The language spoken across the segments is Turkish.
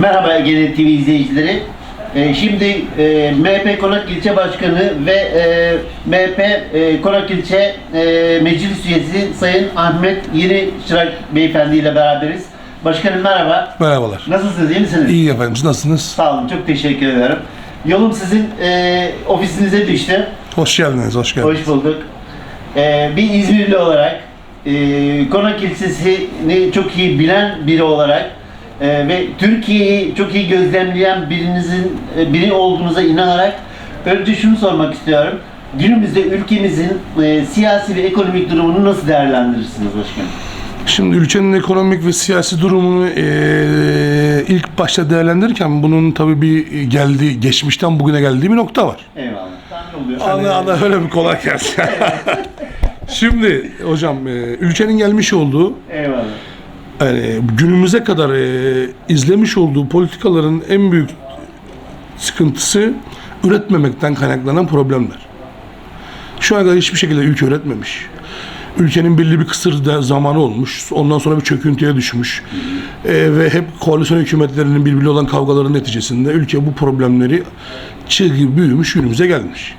Merhaba Gene TV izleyicileri. Ee, şimdi e, MHP Konak İlçe Başkanı ve e, MHP e, Konak İlçe e, Meclis Üyesi Sayın Ahmet Yeni Çırak Beyefendi ile beraberiz. Başkanım merhaba. Merhabalar. Nasılsınız, iyi misiniz? İyi efendim, siz nasılsınız? Sağ olun, çok teşekkür ederim. Yolum sizin e, ofisinize düştü. Hoş geldiniz, hoş geldiniz. Hoş bulduk. Ee, bir İzmirli olarak, e, Konak ilçesini çok iyi bilen biri olarak e, ve Türkiye'yi çok iyi gözlemleyen birinizin e, biri olduğunuza inanarak önce şunu sormak istiyorum. Günümüzde ülkemizin e, siyasi ve ekonomik durumunu nasıl değerlendirirsiniz başkanım? Şimdi ülkenin ekonomik ve siyasi durumunu eee, ilk başta değerlendirirken bunun tabii bir geldi, geçmişten bugüne geldiği bir nokta var. Eyvallah. Oluyor. Ana ana öyle bir kolay gelsin. Şimdi hocam eee, ülkenin gelmiş olduğu Eyvallah. Yani günümüze kadar eee, izlemiş olduğu politikaların en büyük sıkıntısı üretmemekten kaynaklanan problemler. Şu ana kadar hiçbir şekilde ülke üretmemiş. Ülkenin belli bir kısır zamanı olmuş. Ondan sonra bir çöküntüye düşmüş. Ee, ve hep koalisyon hükümetlerinin birbiriyle olan kavgaların neticesinde ülke bu problemleri çığ gibi büyümüş, günümüze gelmiş.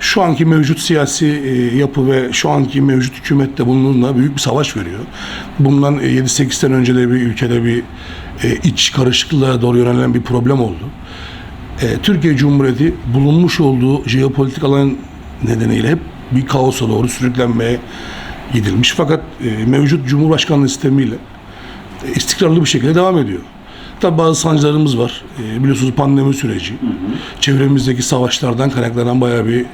Şu anki mevcut siyasi e, yapı ve şu anki mevcut hükümet de bununla büyük bir savaş veriyor. Bundan e, 7-8 sene önce de bir ülkede bir e, iç karışıklığa doğru yönelen bir problem oldu. E, Türkiye Cumhuriyeti bulunmuş olduğu jeopolitik alan nedeniyle hep bir kaosa doğru sürüklenmeye gidilmiş. Fakat e, mevcut Cumhurbaşkanlığı sistemiyle e, istikrarlı bir şekilde devam ediyor. Tabi bazı sancılarımız var. E, biliyorsunuz pandemi süreci. Çevremizdeki savaşlardan kaynaklanan bayağı bir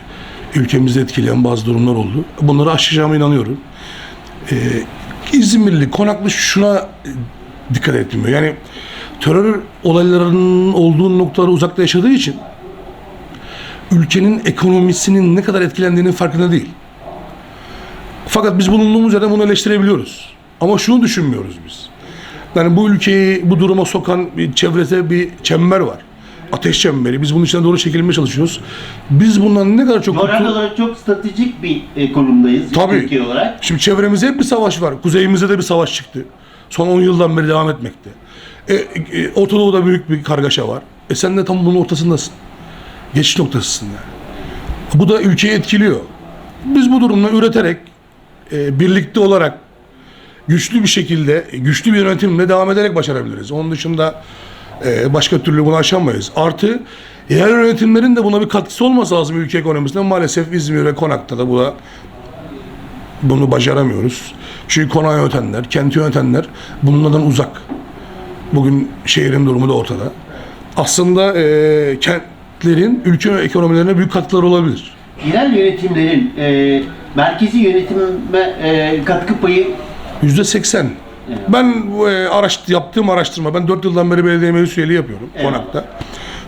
ülkemizi etkileyen bazı durumlar oldu. Bunları aşacağıma inanıyorum. E, İzmirli, konaklı şuna dikkat etmiyor. Yani terör olaylarının olduğu noktalara uzakta yaşadığı için ülkenin ekonomisinin ne kadar etkilendiğinin farkında değil. Fakat biz bulunduğumuz yerden bunu eleştirebiliyoruz. Ama şunu düşünmüyoruz biz. Yani bu ülkeyi bu duruma sokan bir çevrede bir çember var. Ateş çemberi. Biz bunun içine doğru çekilmeye çalışıyoruz. Biz bundan ne kadar çok Coğrafi kurtul- olarak çok stratejik bir e, konumdayız Tabii. Türkiye olarak. Şimdi çevremizde hep bir savaş var. Kuzeyimizde de bir savaş çıktı. Son 10 yıldan beri devam etmekte. E, e, Orta Doğu'da büyük bir kargaşa var. E sen de tam bunun ortasındasın. Geçiş noktasısın yani. Bu da ülkeyi etkiliyor. Biz bu durumla üreterek, e, birlikte olarak güçlü bir şekilde, güçlü bir yönetimle devam ederek başarabiliriz. Onun dışında ee, başka türlü bunu aşamayız. Artı yerel yönetimlerin de buna bir katkısı olması lazım ülke ekonomisine. Maalesef İzmir ve Konak'ta da buna bunu başaramıyoruz. Çünkü konağı yönetenler, kenti yönetenler bunlardan uzak. Bugün şehrin durumu da ortada. Aslında e, kentlerin ülke ekonomilerine büyük katkıları olabilir. Yerel yönetimlerin e, merkezi yönetime e, katkı payı %80. Ben e, araş, yaptığım araştırma, ben 4 yıldan beri belediye meclis üyeliği yapıyorum Eyvallah. Konak'ta.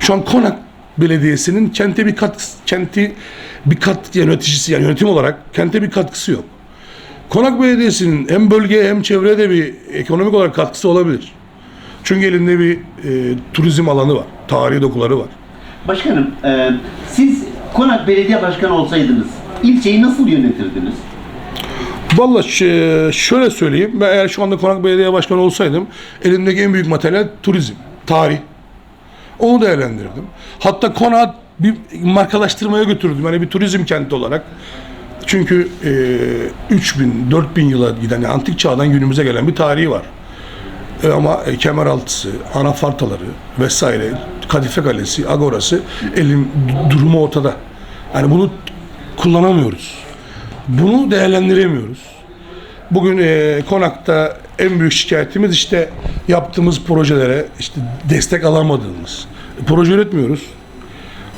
Şu an Konak Belediyesi'nin kente bir kat kenti bir kat yöneticisi yani yönetim olarak kente bir katkısı yok. Konak Belediyesi'nin hem bölgeye hem çevreye de bir ekonomik olarak katkısı olabilir. Çünkü elinde bir e, turizm alanı var, tarihi dokuları var. Başkanım, e, siz Konak Belediye Başkanı olsaydınız ilçeyi nasıl yönetirdiniz? Vallahi ş- şöyle söyleyeyim. Ben eğer şu anda Konak Belediye Başkanı olsaydım elimdeki en büyük materyal turizm, tarih. Onu değerlendirdim. Hatta Konak bir markalaştırmaya götürdüm. Yani bir turizm kenti olarak. Çünkü e, 3000, 4000 yıla giden yani antik çağdan günümüze gelen bir tarihi var. E, ama e, Kemeraltısı, anafartaları vesaire, Kadife Kalesi, Agorası elim d- durumu ortada. Yani bunu kullanamıyoruz. Bunu değerlendiremiyoruz. Bugün e, Konak'ta en büyük şikayetimiz işte yaptığımız projelere işte destek alamadığımız. Proje üretmiyoruz.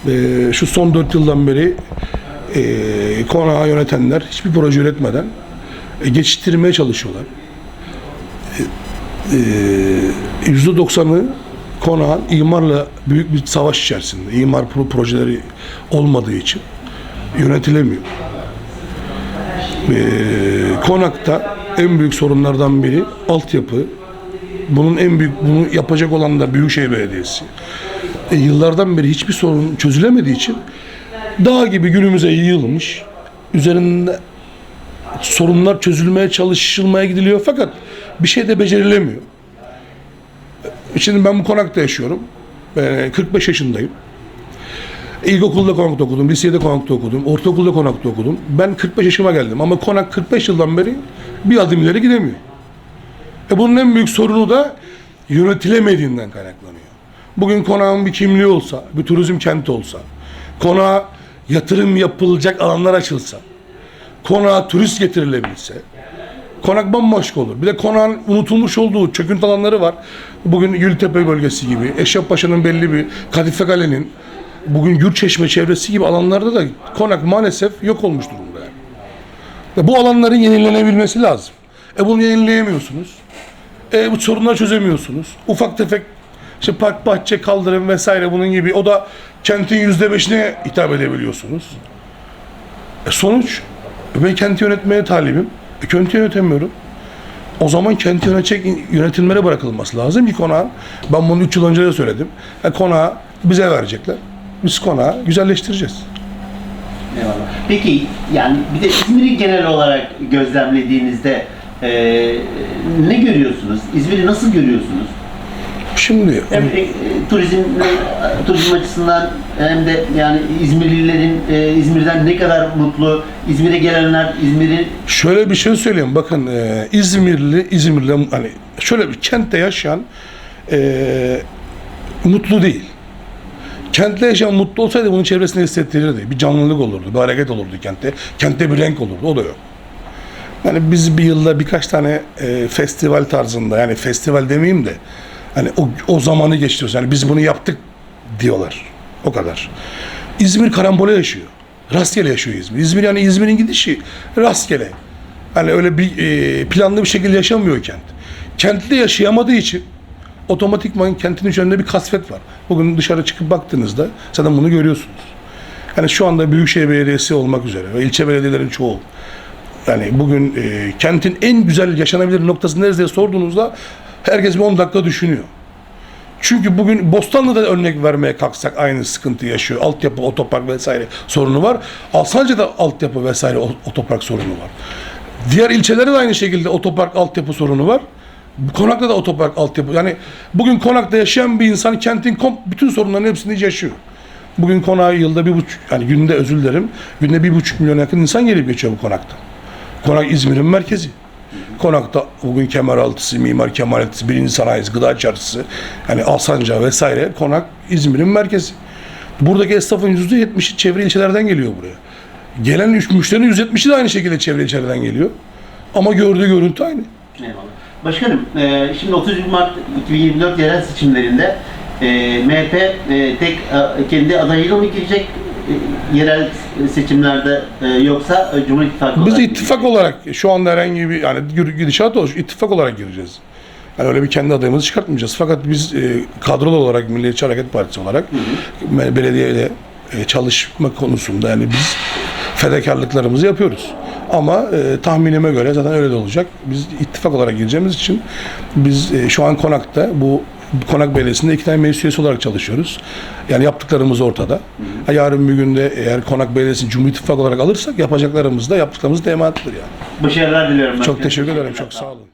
E, şu son 4 yıldan beri e, Konak'ı yönetenler hiçbir proje üretmeden e, geçiştirmeye çalışıyorlar. E, %90'ı Konak'ın imarla büyük bir savaş içerisinde. İmar pro- projeleri olmadığı için yönetilemiyor. Ee, Konak'ta en büyük sorunlardan biri altyapı. Bunun en büyük bunu yapacak olan da Büyükşehir Belediyesi. E, yıllardan beri hiçbir sorun çözülemediği için dağ gibi günümüze yığılmış. Üzerinde sorunlar çözülmeye çalışılmaya gidiliyor fakat bir şey de becerilemiyor. Şimdi ben bu konakta yaşıyorum. Ee, 45 yaşındayım. İlkokulda konakta okudum, lisede konakta okudum, ortaokulda konakta okudum. Ben 45 yaşıma geldim ama konak 45 yıldan beri bir adım ileri gidemiyor. E bunun en büyük sorunu da yönetilemediğinden kaynaklanıyor. Bugün konağın bir kimliği olsa, bir turizm kenti olsa, konağa yatırım yapılacak alanlar açılsa, konağa turist getirilebilse, konak bambaşka olur. Bir de konağın unutulmuş olduğu çöküntü alanları var. Bugün Gültepe bölgesi gibi, Eşrefpaşa'nın belli bir, Kadife Kale'nin, bugün Gürçeşme çevresi gibi alanlarda da konak maalesef yok olmuş durumda yani. Bu alanların yenilenebilmesi lazım. E bunu yenileyemiyorsunuz. E bu sorunları çözemiyorsunuz. Ufak tefek işte park, bahçe, kaldırım vesaire bunun gibi o da kentin yüzde beşine hitap edebiliyorsunuz. E sonuç ben kenti yönetmeye talibim. E kenti yönetemiyorum. O zaman kenti yönetecek yönetimlere bırakılması lazım ki konağın. Ben bunu 3 yıl önce de söyledim. E konağı bize verecekler. Biz konağı güzelleştireceğiz. Eyvallah. Peki yani bir de İzmir'i genel olarak gözlemlediğinizde e, ne görüyorsunuz? İzmir'i nasıl görüyorsunuz? Şimdi Hem e, turizm turizm açısından hem de yani İzmirlilerin e, İzmir'den ne kadar mutlu, İzmir'e gelenler İzmir'in Şöyle bir şey söyleyeyim. Bakın e, İzmirli, İzmirli hani şöyle bir kentte yaşayan e, mutlu değil. Kentte yaşayan mutlu olsaydı bunun çevresinde hissettirirdi. Bir canlılık olurdu, bir hareket olurdu kentte. Kentte bir renk olurdu. O da yok. Yani biz bir yılda birkaç tane e, festival tarzında yani festival demeyeyim de hani o, o zamanı geçiriyoruz. Yani biz bunu yaptık diyorlar. O kadar. İzmir karambole yaşıyor. Rastgele yaşıyor İzmir. İzmir yani İzmir'in gidişi rastgele. Hani öyle bir e, planlı bir şekilde yaşamıyor kent. Kentte yaşayamadığı için otomatikman kentin üzerinde bir kasvet var. Bugün dışarı çıkıp baktığınızda zaten bunu görüyorsunuz. Yani şu anda Büyükşehir Belediyesi olmak üzere ve ilçe belediyelerin çoğu yani bugün e, kentin en güzel yaşanabilir noktası neresi diye sorduğunuzda herkes bir 10 dakika düşünüyor. Çünkü bugün Bostanlı'da örnek vermeye kalksak aynı sıkıntı yaşıyor. Altyapı, otopark vesaire sorunu var. Alsanca'da altyapı vesaire otopark sorunu var. Diğer ilçelerde de aynı şekilde otopark altyapı sorunu var. Konakta da otopark altyapı. Yani bugün konakta yaşayan bir insan kentin kom- bütün sorunların hepsini yaşıyor. Bugün konağa yılda bir buçuk, yani günde özür dilerim, günde bir buçuk milyon yakın insan gelip geçiyor bu konakta. Konak İzmir'in merkezi. Konakta bugün Kemeraltısı, Mimar Kemaletisi, Birinci Sanayisi, Gıda Çarşısı, yani Alsanca vesaire Konak İzmir'in merkezi. Buradaki esnafın yüzde yetmişi çevre ilçelerden geliyor buraya. Gelen üç- müşterinin yüzde yetmişi de aynı şekilde çevre ilçelerden geliyor. Ama gördüğü görüntü aynı. Eyvallah. Başkanım, e, şimdi 30 Mart 2024 yerel seçimlerinde e, MHP e, tek e, kendi adayıyla mı girecek e, yerel seçimlerde e, yoksa e, Cumhur İttifakı Biz olarak ittifak olarak şu anda herhangi bir yani gidişat o ittifak olarak gireceğiz. Yani öyle bir kendi adayımızı çıkartmayacağız. Fakat biz e, kadrolu olarak Milliyetçi Hareket Partisi olarak me- belediyeyle e, çalışma konusunda yani biz fedakarlıklarımızı yapıyoruz. Ama e, tahminime göre zaten öyle de olacak. Biz ittifak olarak gireceğimiz için biz e, şu an konakta bu Konak Belediyesi'nde iki tane meclis üyesi olarak çalışıyoruz. Yani yaptıklarımız ortada. Ha, Yarın bir günde eğer Konak Belediyesi'ni Cumhur İttifakı olarak alırsak yapacaklarımız da yaptıklarımız da emaattir yani. Başarılar diliyorum. Çok teşekkür ederim. Çok sağ olun.